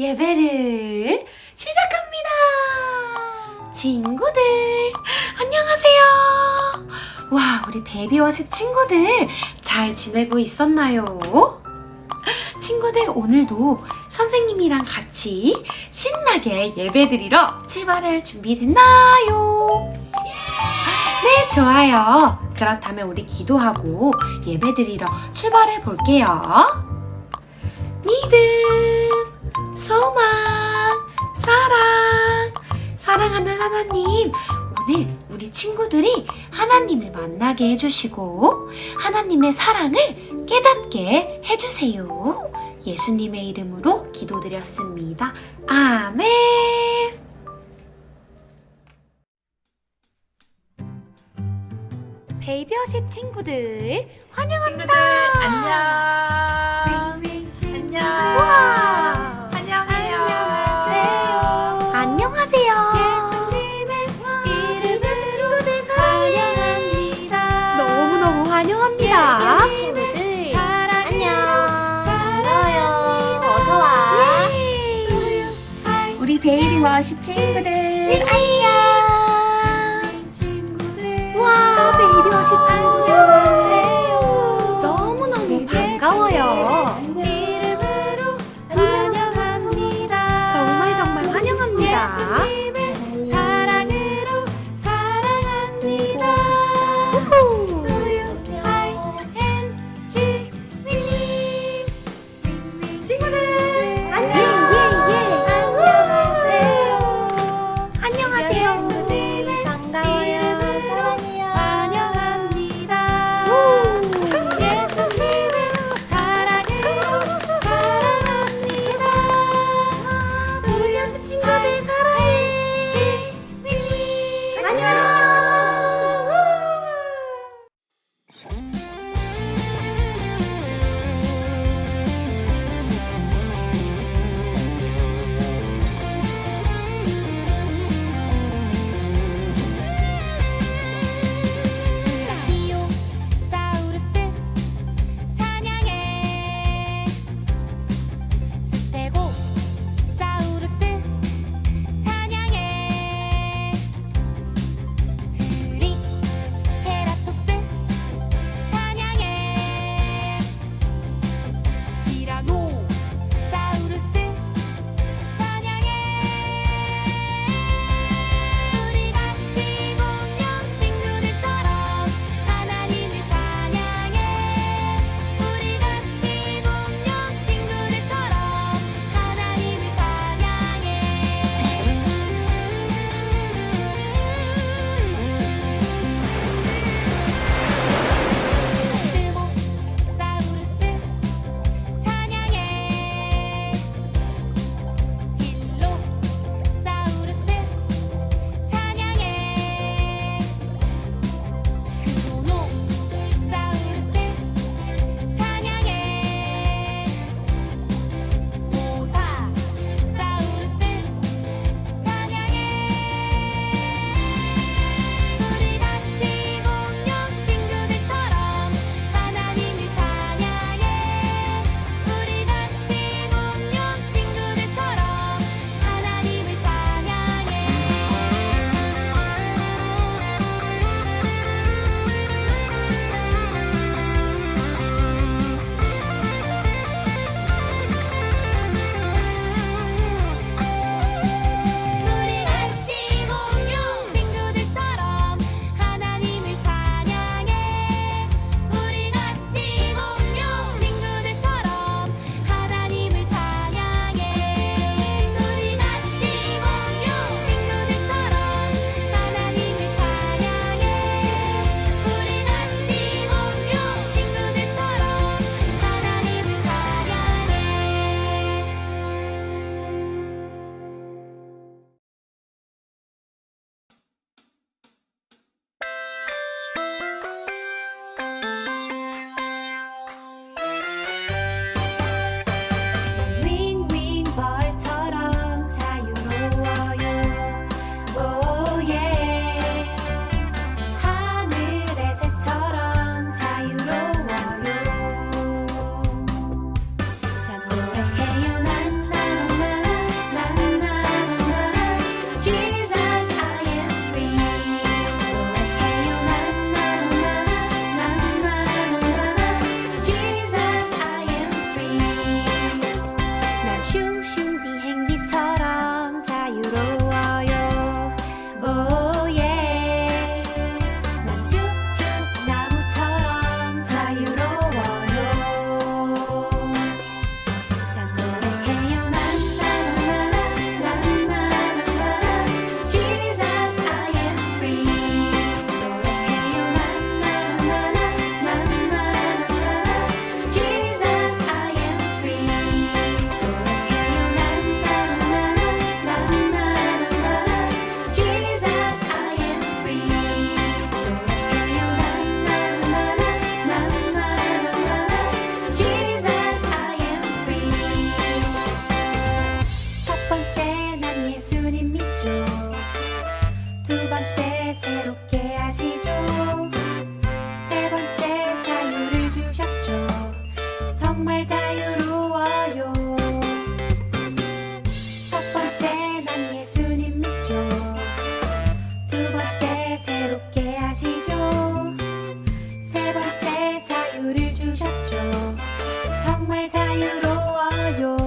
예배를 시작합니다. 친구들, 안녕하세요. 와, 우리 베이비워십 친구들 잘 지내고 있었나요? 친구들, 오늘도 선생님이랑 같이 신나게 예배드리러 출발할 준비 됐나요? 네, 좋아요. 그렇다면 우리 기도하고 예배드리러 출발해 볼게요. 믿음, 소망, 사랑, 사랑하는 하나님, 오늘 우리 친구들이 하나님을 만나게 해주시고 하나님의 사랑을 깨닫게 해주세요. 예수님의 이름으로 기도드렸습니다. 아멘. 베이비어십 친구들 환영합니다. 친구들 안녕. 안녕. 우와. 워십 친구들 안녕 와, 베이비어십 친구들. 있죠. 정말 자유로워요.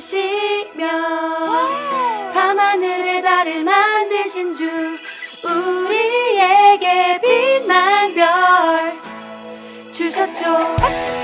주시며 밤하늘의 달을 만드신 주 우리에게 빛난 별 주셨죠.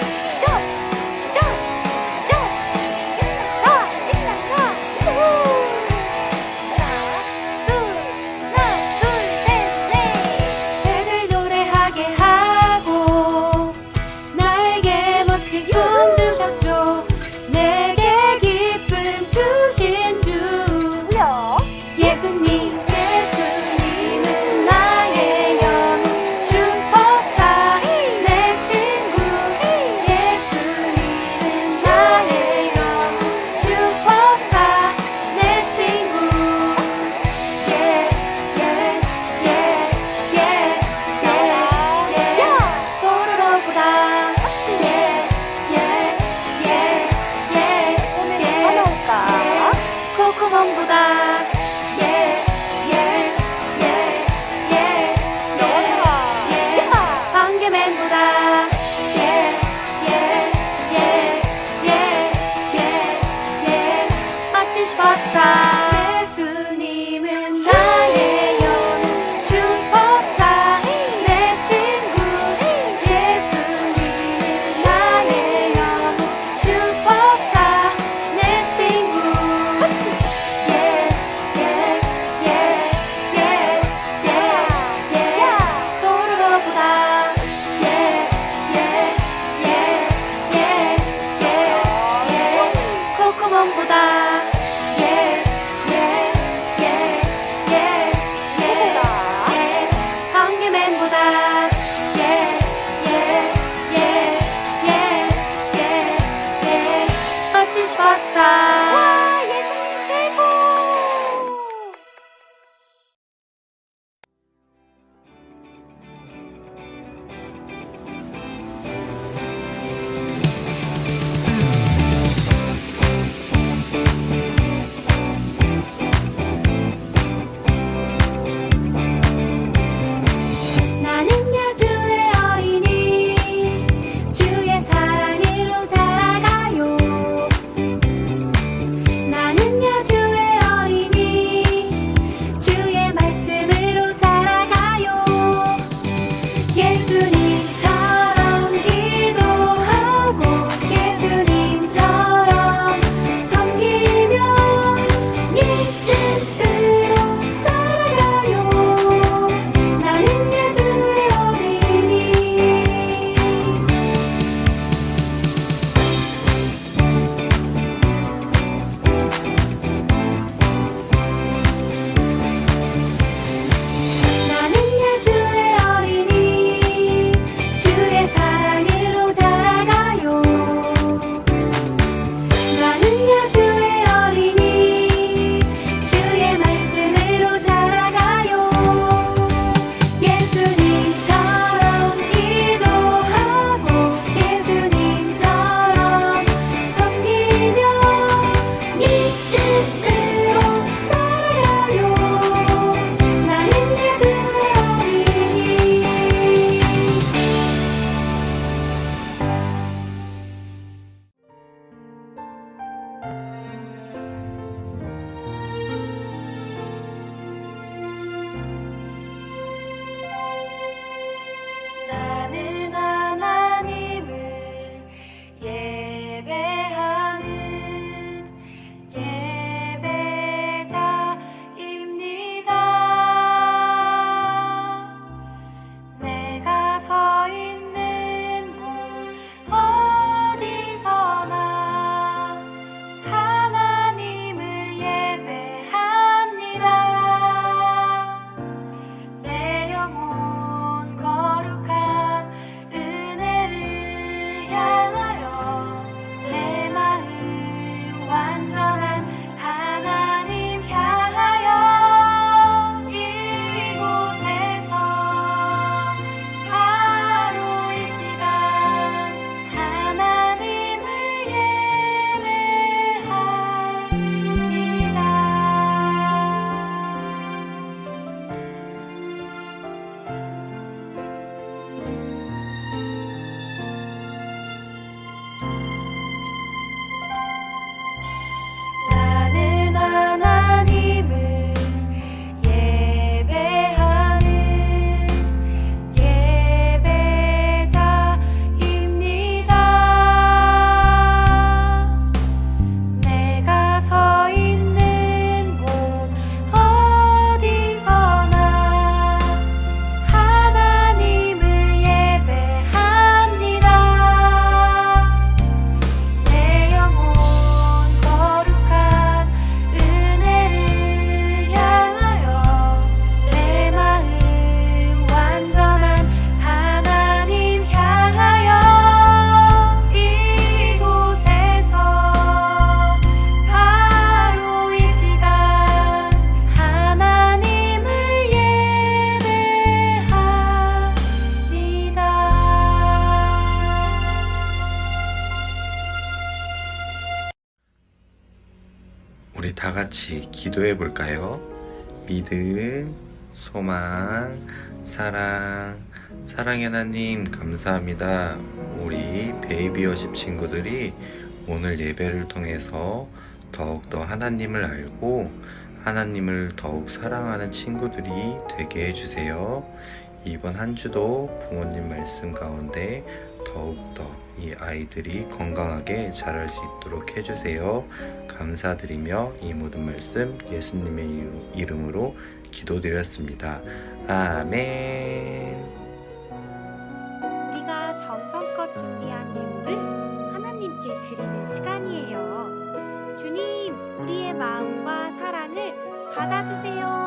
같이 기도해 볼까요? 믿음, 소망, 사랑, 사랑의 하나님 감사합니다. 우리 베이비워십 친구들이 오늘 예배를 통해서 더욱더 하나님을 알고 하나님을 더욱 사랑하는 친구들이 되게 해주세요. 이번 한 주도 부모님 말씀 가운데 더욱더 이 아이들이 건강하게 자랄 수 있도록 해주세요. 감사드리며 이 모든 말씀 예수님의 이름- 이름으로 기도드렸습니다. 아멘. 우리가 정성껏 준비한 예물을 하나님께 드리는 시간이에요. 주님, 우리의 마음과 사랑을 받아주세요.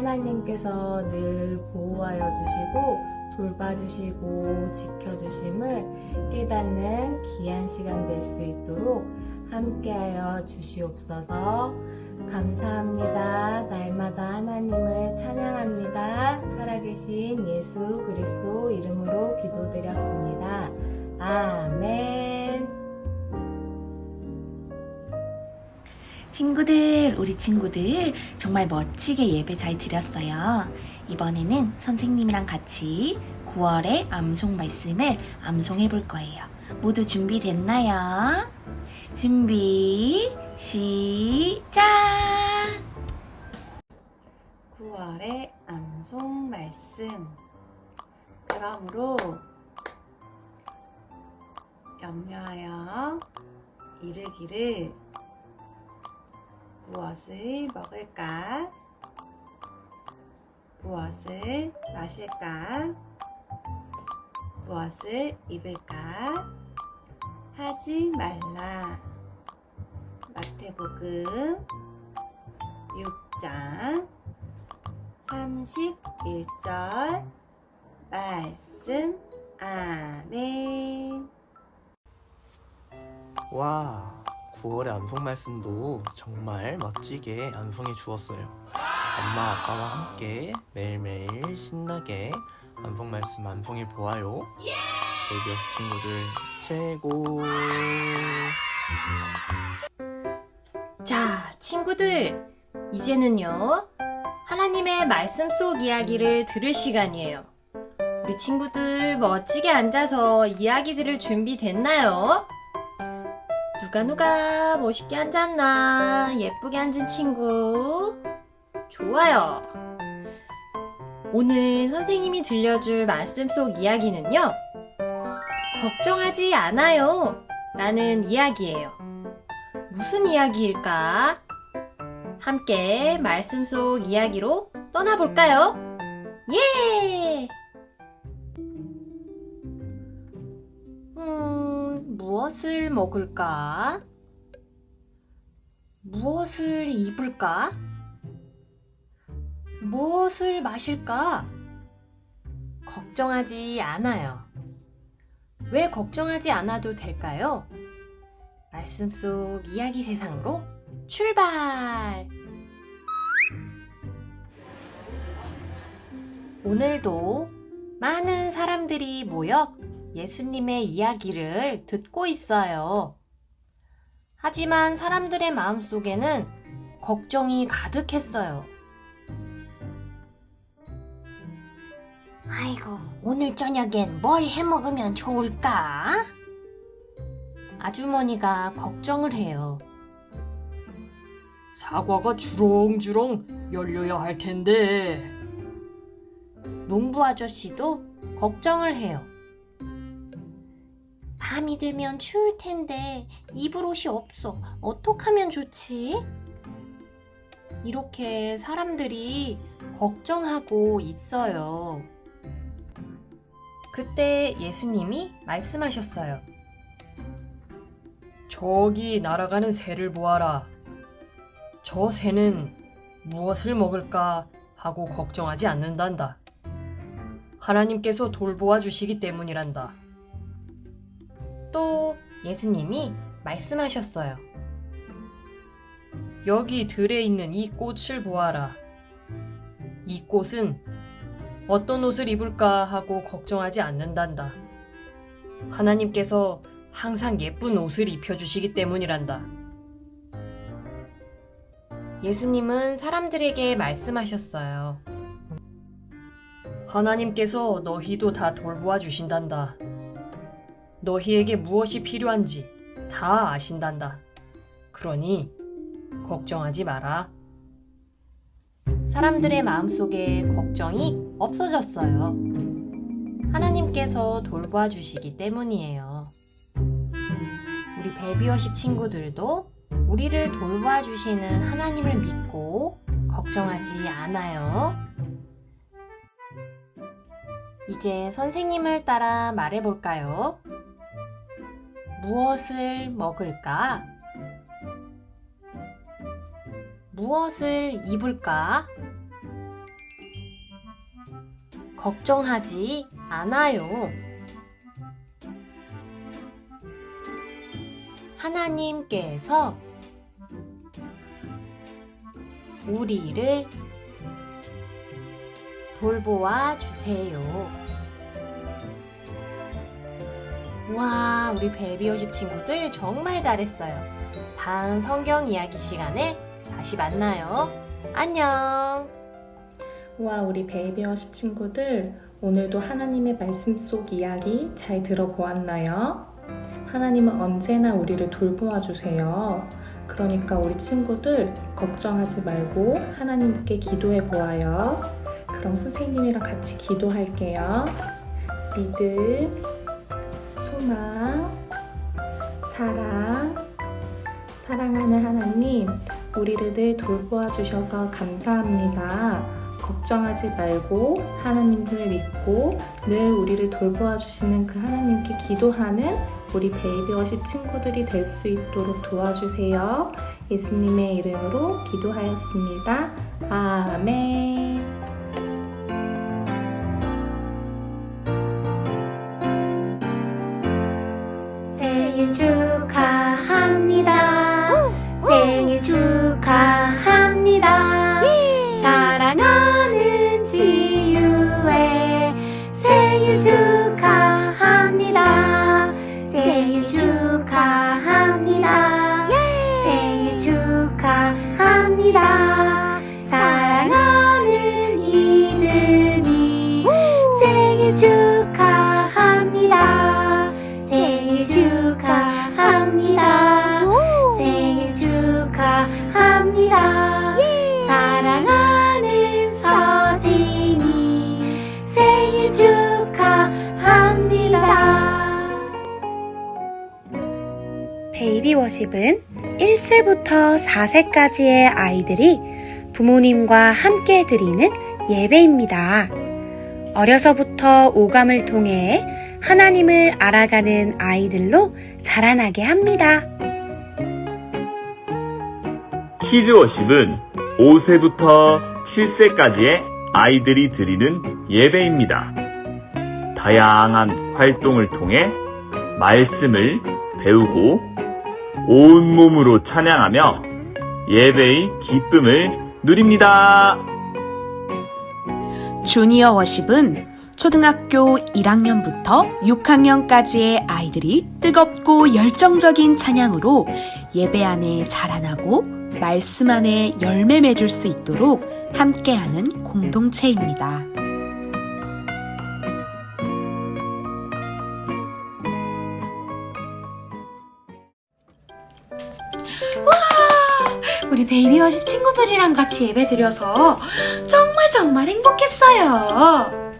하나님께서 늘 보호하여 주시고 돌봐주시고 지켜주심을 깨닫는 귀한 시간 될 수 있도록 함께하여 주시옵소서 감사합니다. 날마다 하나님을 찬양합니다. 살아계신 예수 그리스도 이름으로 기도드렸습니다. 아멘. 친구들, 우리 친구들 정말 멋지게 예배 잘 드렸어요. 이번에는 선생님이랑 같이 9월의 암송 말씀을 암송해 볼 거예요. 모두 준비됐나요? 준비, 시작! 9월의 암송 말씀. 그러므로 염려하여 이르기를 무엇을 먹을까? 무엇을 마실까? 무엇을 입을까? 하지 말라. 마태복음 6장 31절 말씀 아멘. 와, 9월의 암송 말씀도 정말 멋지게 암송해 주었어요. 엄마 아빠와 함께 매일매일 신나게 암송 말씀 암송해 보아요. 베이비 친구들 최고. 자, 친구들, 이제는요, 하나님의 말씀 속 이야기를 들을 시간이에요. 우리 친구들 멋지게 앉아서 이야기 들을 준비 됐나요? 누가 누가 멋있게 앉았나? 예쁘게 앉은 친구? 좋아요. 오늘 선생님이 들려줄 말씀 속 이야기는요, 걱정하지 않아요. 라는 이야기예요. 무슨 이야기일까? 함께 말씀 속 이야기로 떠나볼까요? 예! 음, 무엇을 먹을까? 무엇을 입을까? 무엇을 마실까? 걱정하지 않아요. 왜 걱정하지 않아도 될까요? 말씀 속 이야기 세상으로 출발! 오늘도 많은 사람들이 모여 예수님의 이야기를 듣고 있어요. 하지만 사람들의 마음 속에는 걱정이 가득했어요. 아이고, 오늘 저녁엔 뭘 해 먹으면 좋을까? 아주머니가 걱정을 해요. 사과가 주렁주렁 열려야 할 텐데. 농부 아저씨도 걱정을 해요. 밤이 되면 추울 텐데 입을 옷이 없어. 어떡하면 좋지? 이렇게 사람들이 걱정하고 있어요. 그때 예수님이 말씀하셨어요. 저기 날아가는 새를 보아라. 저 새는 무엇을 먹을까 하고 걱정하지 않는단다. 하나님께서 돌보아 주시기 때문이란다. 또 예수님이 말씀하셨어요. 여기 들에 있는 이 꽃을 보아라. 이 꽃은 어떤 옷을 입을까 하고 걱정하지 않는단다. 하나님께서 항상 예쁜 옷을 입혀주시기 때문이란다. 예수님은 사람들에게 말씀하셨어요. 하나님께서 너희도 다 돌보아 주신단다. 너희에게 무엇이 필요한지 다 아신단다. 그러니 걱정하지 마라. 사람들의 마음속에 걱정이 없어졌어요. 하나님께서 돌봐 주시기 때문이에요. 우리 베비어십 친구들도 우리를 돌봐 주시는 하나님을 믿고 걱정하지 않아요. 이제 선생님을 따라 말해 볼까요? 무엇을 먹을까? 무엇을 입을까? 걱정하지 않아요. 하나님께서 우리를 돌보아 주세요. 와, 우리 베비오십 친구들 정말 잘했어요. 다음 성경 이야기 시간에 다시 만나요. 안녕. 와, 우리 베이비어십 친구들, 오늘도 하나님의 말씀 속 이야기 잘 들어보았나요? 하나님은 언제나 우리를 돌보아 주세요. 그러니까 우리 친구들 걱정하지 말고 하나님께 기도해 보아요. 그럼 선생님이랑 같이 기도할게요. 믿음, 소망, 사랑, 사랑하는 하나님, 우리를 늘 돌보아 주셔서 감사합니다. 걱정하지 말고 하나님을 믿고 늘 우리를 돌보아 주시는 그 하나님께 기도하는 우리 베이비워십 친구들이 될 수 있도록 도와주세요. 예수님의 이름으로 기도하였습니다. 아멘. 베이비 워십은 1세부터 4세까지의 아이들이 부모님과 함께 드리는 예배입니다. 어려서부터 오감을 통해 하나님을 알아가는 아이들로 자라나게 합니다. 키즈워십은 5세부터 7세까지의 아이들이 드리는 예배입니다. 다양한 활동을 통해 말씀을 배우고 온몸으로 찬양하며 예배의 기쁨을 누립니다. 주니어 워십은 초등학교 1학년부터 6학년까지의 아이들이 뜨겁고 열정적인 찬양으로 예배 안에 자라나고 말씀 안에 열매 맺을 수 있도록 함께하는 공동체입니다. 우리 베이비 워십 친구들이랑 같이 예배 드려서 정말 정말 행복했어요.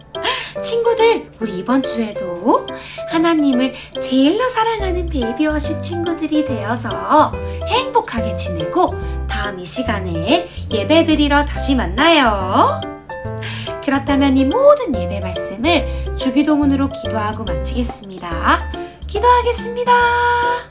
친구들, 우리 이번 주에도 하나님을 제일로 사랑하는 베이비 워십 친구들이 되어서 행복하게 지내고 다음 이 시간에 예배 드리러 다시 만나요. 그렇다면 이 모든 예배 말씀을 주기도문으로 기도하고 마치겠습니다. 기도하겠습니다.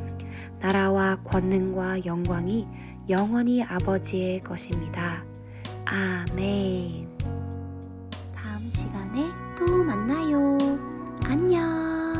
나라와 권능과 영광이 영원히 아버지의 것입니다. 아멘. 다음 시간에 또 만나요. 안녕.